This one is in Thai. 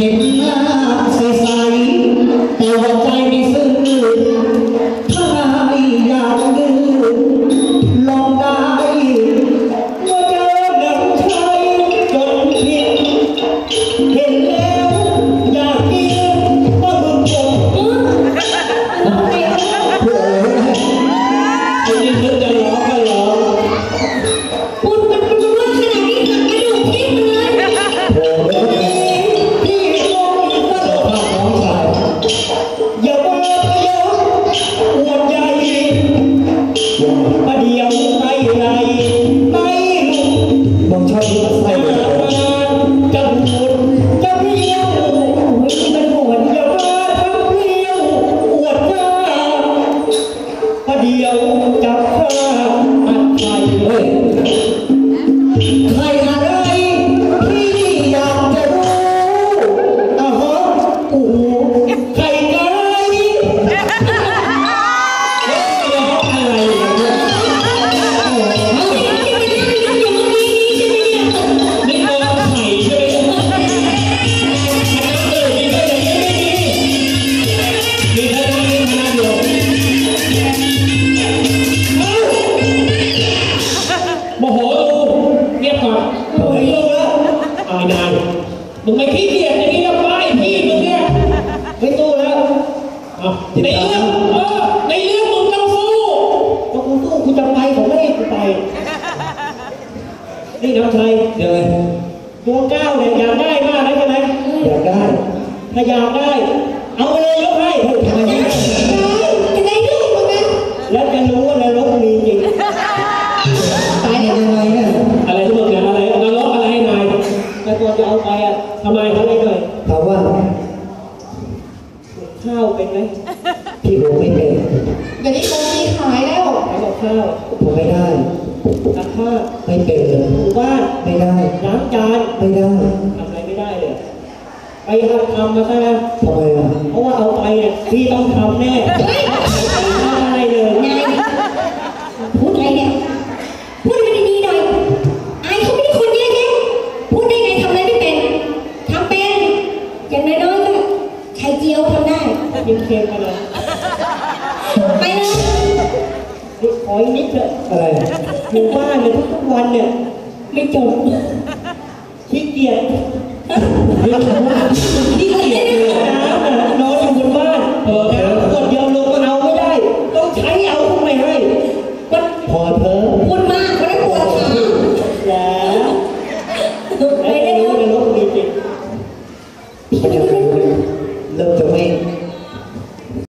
ด ประเดี๋ยวไปไหนไปลุงมองชอบที่มันใส่เลยจะพูดจะเพียวมันปวนอย่าว่าทำเพี้ยวปวดหน้าประเดี๋ยวจับข้าอัดไข่เฮ้ย โมโหลูกเงียบก่อนโอ้ยลูกแล้วอายนายมึงไม่ขี้เกียจอย่างนี้แล้วไปพี่มึงเนี่ยไม่สู้แล้วเอาในเรื่องเออในเรื่องมึงต้องสู้ก็กูสู้กูจะไปผมไม่ให้กูไปนี่น้องชายเดี๋ยวตัวก้าวเนี่ยอยากได้มากนะใช่ไหมอยากได้ ถ้าอยากได้ เอาไปเลยยกให้ ทำไมทำไมเลยถามว่าข้าวเป็นไหมพี่ผมไม่เป็นเดี๋ยวนี้โมมีขายแล้วทำกับข้าวผมไม่ได้ซักผ้าไม่เป็นเลยถูบ้านไม่ได้ล้างจานไม่ได้ทำอะไรไม่ได้เลยไปหัดทำมาซะนะทำไมอะเพราะว่าเอาไปเนี่ยพี่ต้องทำแน่ไม่ทำอะไรเลย นายพูดอะไรเนี่ย พูดให้มันดีๆหน่อย อายเขาไม่ได้คนเยอะแยะพูดได้ไงทำอะไรไม่เป็น ทำเป็น อย่างน้อยๆก็ไข่เจียวทำได้ ยิ้มเค็มกันเลยไปเลยขออีกนิดเถอะอะไรอยู่บ้านเนี่ยทุกวันเนี่ย ไม่จบขี้เกียจขี้เกียจเลย